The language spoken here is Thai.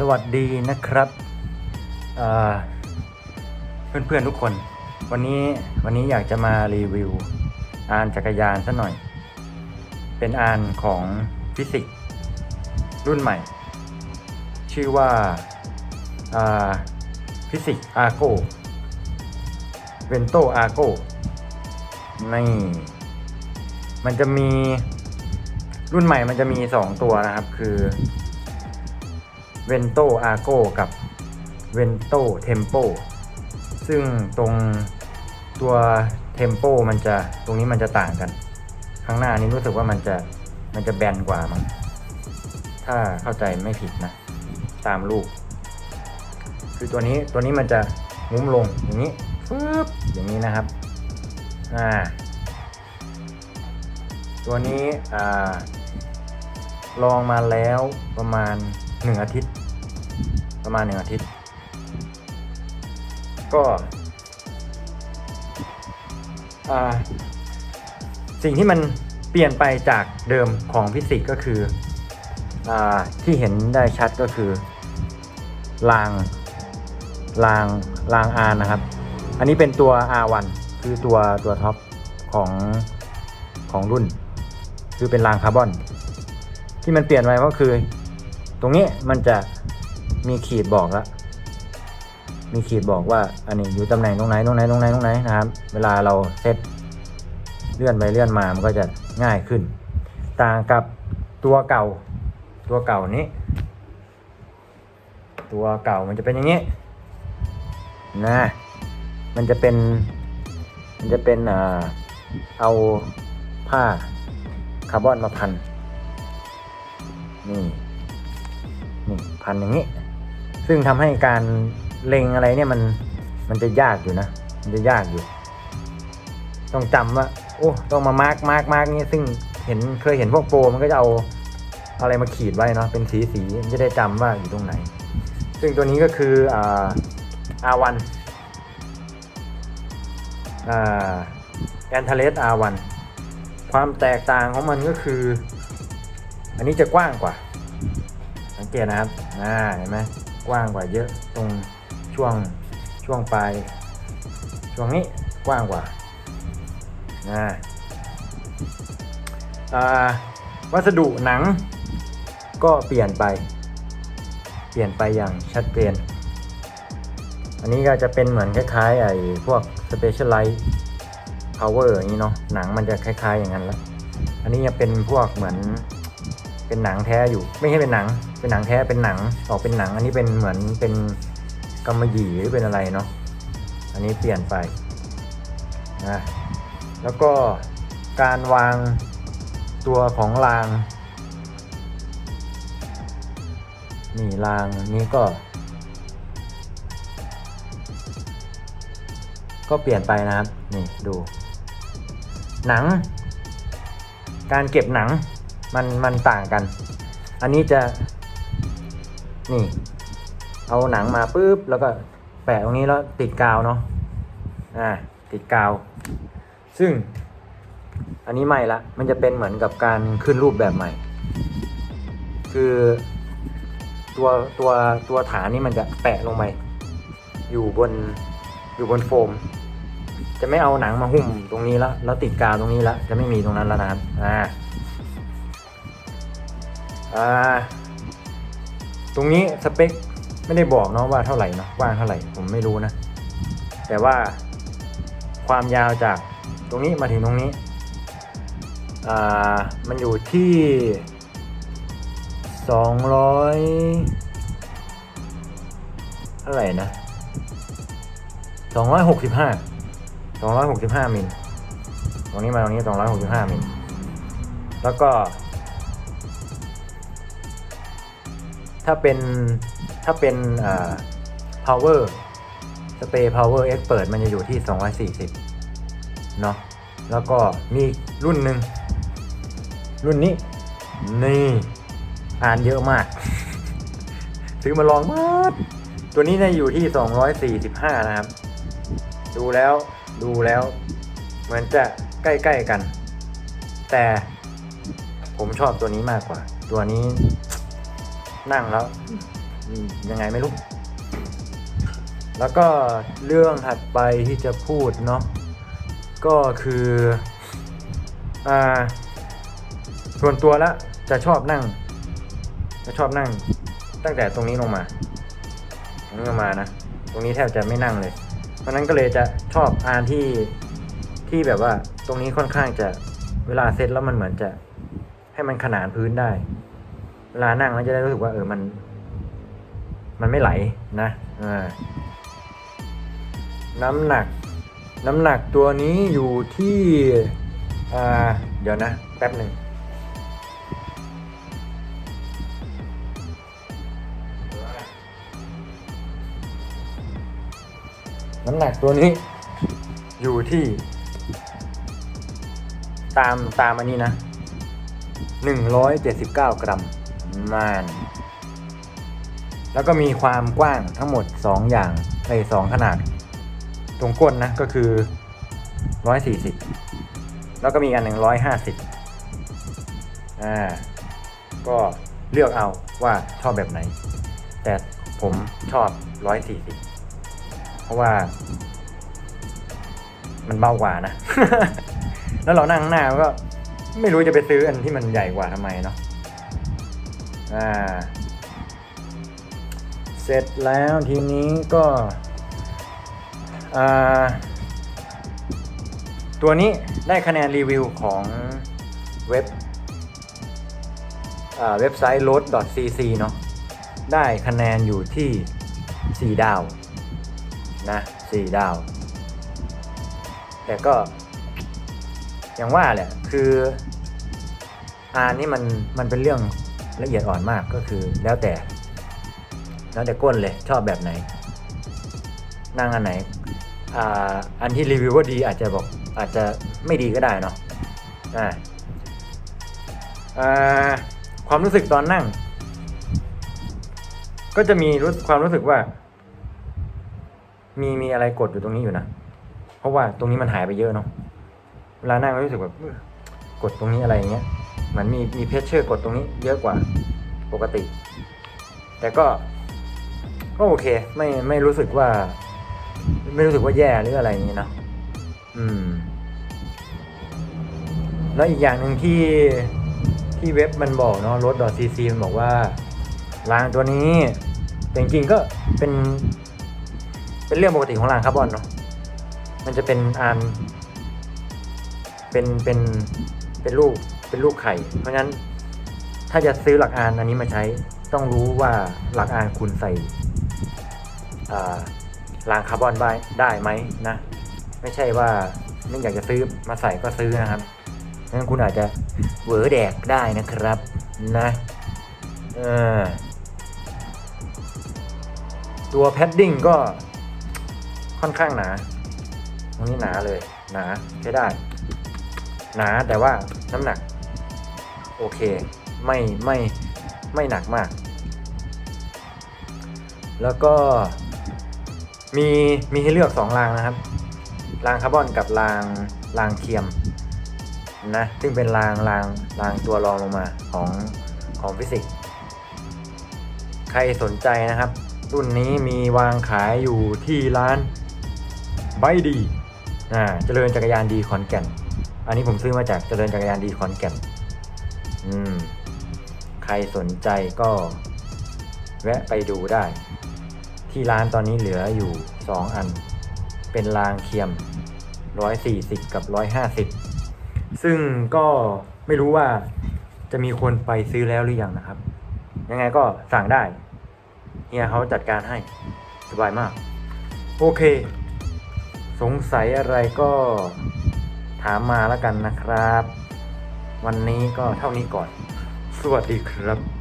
สวัสดีนะครับเอ่อเพื่อนๆทุกคน วันนี้วันนี้อยากจะมารีวิวอานจักรยานซะหน่อย เป็นอานของฟิสิกส์รุ่นใหม่ ชื่อว่าฟิสิกอาโกเวนโตอารโกนี่มันจะมีรุ่นใหม่มันจะมี 2 ตัวนะครับ คือ เวนโตอาโกกับเวนโตเทมโปซึ่งตรงตัวเทมโปมันจะตรงนี้มันจะต่างกัน ข้างหน้านี้รู้สึกว่ามันจะมันจะแบนกว่ามั้งถ้าเข้าใจไม่ผิดนะ ตามรูปคือตัวนี้ตัวนี้มันจะงุ้มลงอย่างนี้ฟึบอย่างนี้นะครับอ่าตัวนี้อ่าลองมาแล้วประมาณ หนึ่งอาทิตย์ ประมาณหนึ่งอาทิตย์ ก็อ่าสิ่งที่มันเปลี่ยนไปจากเดิมของฟิสิกก็คืออ่าที่เห็นได้ชัดก็คือรางรางรางอานะครับ อันนี้เป็นตัว R1 คือตัวตัวท็อปของของรุ่น คือเป็นรางคาร์บอน ที่มันเปลี่ยนไปก็คือ ตรงนี้มันจะมีขีดบอกแล้วมีขีดบอกว่าอันนี้อยู่ตำแหน่งตรงไหนตรงไหนตรงไหนตรงไหนนะครับ เวลาเราเซตเลื่อนไปเลื่อนมามันก็จะง่ายขึ้น ต่างกับตัวเก่า ตัวเก่านี้ ตัวเก่ามันจะเป็นอย่างนี้นะมันจะเป็นมันจะเป็นอ่าเอาผ้าคาร์บอนมาพันนี่ พันอย่างนี้ ซึ่งทำให้การเล็งอะไรเนี่ยมันมันจะยากอยู่นะ มันจะยากอยู่ ต้องจำว่าโอ้ต้องมามาร์กมาร์กมาร์กนี่ซึ่งเห็นเคยเห็นพวกโปรมันก็จะเอาอะไรมาขีดไว้เนาะเป็นสีสีจะได้จำว่าอยู่ตรงไหน ซึ่งตัวนี้ก็คืออ่า R1 อ่าแอนเทเลส R1 ความแตกต่างของมันก็คือ อันนี้จะกว้างกว่า สังเกตนะครับ อ่าเห็นไหมกว้างกว่าเยอะตรงช่วงช่วงปลายช่วงนี้กว้างกว่านะอ่าวัสดุหนังก็เปลี่ยนไป เปลี่ยนไปอย่างชัดเจน อันนี้ก็จะเป็นเหมือนคล้ายๆไอ้พวก Specialized Power อย่างนี้เนาะหนังมันจะคล้ายๆอย่างนั้นแล้ว อันนี้จะเป็นพวกเหมือน เป็นหนังแท้อยู่ ไม่ใช่เป็นหนัง เป็นหนังแท้เป็นหนังออกเป็นหนัง อันนี้เป็นเหมือนเป็นกำมะหยี่หรือเป็นอะไรเนาะอันนี้เปลี่ยนไปนะแล้วก็การวางตัวของราง นี่รางนี้ก็ ก็เปลี่ยนไปนะครับ นี่ดู หนัง การเก็บหนัง มันมันต่างกัน อันนี้จะ นี่ เอาหนังมาปุ๊บแล้วก็แปะตรงนี้แล้วติดกาวเนาะอ่าติดกาว ซึ่งอันนี้ไม่ละ มันจะเป็นเหมือนกับการขึ้นรูปแบบใหม่ คือตัวตัวตัวฐานนี่มันจะแปะลงไปอยู่บนอยู่บนโฟม จะไม่เอาหนังมาหุ้มตรงนี้แล้วแล้วติดกาวตรงนี้แล้วจะไม่มีตรงนั้นแล้วนะครับอ่า อ่า ตรงนี้สเปคไม่ได้บอกเนาะว่าเท่าไหร่เนาะกว้างเท่าไหร่ผมไม่รู้นะ แต่ว่าความยาวจากตรงนี้มาถึงตรงนี้ อ่า มันอยู่ที่สองร้อยเท่าไหร่นะสองร้อยหกสิบห้าสองร้อยหกสิบห้ามิล ตรงนี้มาตรงนี้สองร้อยหกสิบห้ามิล แล้วก็ ถ้าเป็นถ้าเป็นอ่า power spray power expert มันจะอยู่ที่ 240 เนาะแล้วก็มีรุ่นหนึ่ง รุ่นนี้ นี่ อ่านเยอะมาก ซื้อมาลองมากตัวนี้เนี่ยอยู่ที่ 245 นะครับ ดูแล้วดูแล้ว เหมือนจะใกล้ ๆ กัน แต่ผมชอบตัวนี้มากกว่า ตัวนี้ นั่งแล้วยังไงไม่รู้ แล้วก็เรื่องถัดไปที่จะพูดเนาะก็คืออ่าส่วนตัวล้วจะชอบนั่ง จะชอบนั่ง ตั้งแต่ตรงนี้ลงมา ตรงนี้ลงมานะ ตรงนี้แทบจะไม่นั่งเลย เพราะฉะนั้นก็เลยจะชอบอานที่ที่แบบว่า ตรงนี้ค่อนข้างจะเวลาเซตแล้วมันเหมือนจะให้มันขนานพื้นได้ เวลานั่งแล้วจะได้รู้สึกว่าเออมัน มันไม่ไหลนะน้ำหนัก น้ำหนักตัวนี้อยู่ที่เดี๋ยวนะ แป๊บหนึ่งน้ำหนักตัวนี้ อยู่ที่ ตามตามอันนี้นะหนึ่งร้อยเจ็ดสิบเก้ากรัม มาน แล้วก็มีความกว้างทั้งหมดสองอย่างไอ้สองขนาด ตรงก้นนะก็คือร้อยสี่สิบแล้วก็มีอันหนึ่งร้อยห้าสิบอ่า ก็เลือกเอาว่าชอบแบบไหน แต่ผมชอบร้อยสี่สิบเพราะว่า มันเบากว่านะ แล้วเรานั่งข้างหน้าก็ไม่รู้จะไปซื้ออันที่มันใหญ่กว่าทำไมเนาะ อ่า เสร็จแล้วทีนี้ก็ตัวนี้ได้คะแนนรีวิวของเว็บเว็บไซต์ load.cc เนาะได้คะแนนอยู่ที่ 4 ดาว นะสี่ดาว แต่ก็ อย่างว่าแหละ คืออานนี่มันมันเป็นเรื่อง ละเอียดอ่อนมากก็คือแล้วแต่ แล้วแต่ก้นเลยชอบแบบไหน นั่งอันไหนอ่าอันที่รีวิวว่าดีอาจจะบอกอาจจะไม่ดีก็ได้เนาะอ่าความรู้สึกตอนนั่ง ก็จะมีรู้ความรู้สึกว่า มีมีอะไรกดอยู่ตรงนี้อยู่นะเพราะว่าตรงนี้มันหายไปเยอะเนาะเวลานั่งก็รู้สึกแบบกดตรงนี้อะไรอย่างเงี้ย มันมีมีเพชเชอร์กดตรงนี้เยอะกว่าปกติ แต่ก็ก็โอเค ไม่ไม่รู้สึกว่า ไม่รู้สึกว่าแย่หรืออะไรอย่างเงี้ยนะอืม แล้วอีกอย่างหนึ่งที่ที่เว็บมันบอกเนาะรถ .cc มันบอกว่ารางตัวนี้แต่จริงๆก็เป็น เป็นเรื่องปกติของรางคาร์บอนเนาะมันจะเป็นอันเป็นเป็นเป็นลูก เป็นลูกไข่ เพราะฉะนั้นถ้าจะซื้อหลักอานอันนี้มาใช้ต้องรู้ว่าหลักอานคุณใส่อ่ารางคาร์บอนได้ได้ไหมนะ ไม่ใช่ว่าไม่อยากจะซื้อมาใส่ก็ซื้อนะครับงั้นคุณอาจจะเหวอแดกได้นะครับนะเออตัวแพดดิ้งก็ค่อนข้างหนาตรงนี้หนาเลย หนาใช้ได้ หนาแต่ว่าน้ำหนัก โอเค ไม่ไม่ไม่หนักมาก แล้วก็มีมีให้เลือกสองรางนะครับ รางคาร์บอนกับรางรางเทียมนะซึ่งเป็นรางรางรางตัวรองลงมาของของฟิสิกส์ใครสนใจนะครับ รุ่นนี้มีวางขายอยู่ที่ร้านไบดีอ่าเจริญจักรยานดีขอนแก่น อันนี้ผมซื้อมาจากเจริญจักรยานดีขอนแก่น อืม ใครสนใจก็แวะไปดูได้ ที่ร้านตอนนี้เหลืออยู่ 2 อัน เป็นรางเคียม 140 กับ 150 ซึ่งก็ไม่รู้ว่าจะมีคนไปซื้อแล้วหรือยังนะครับ ยังไงก็สั่งได้ เฮียเขาจัดการให้สบายมาก โอเค สงสัยอะไรก็ถามมาแล้วกันนะครับ วันนี้ก็เท่านี้ก่อน สวัสดีครับ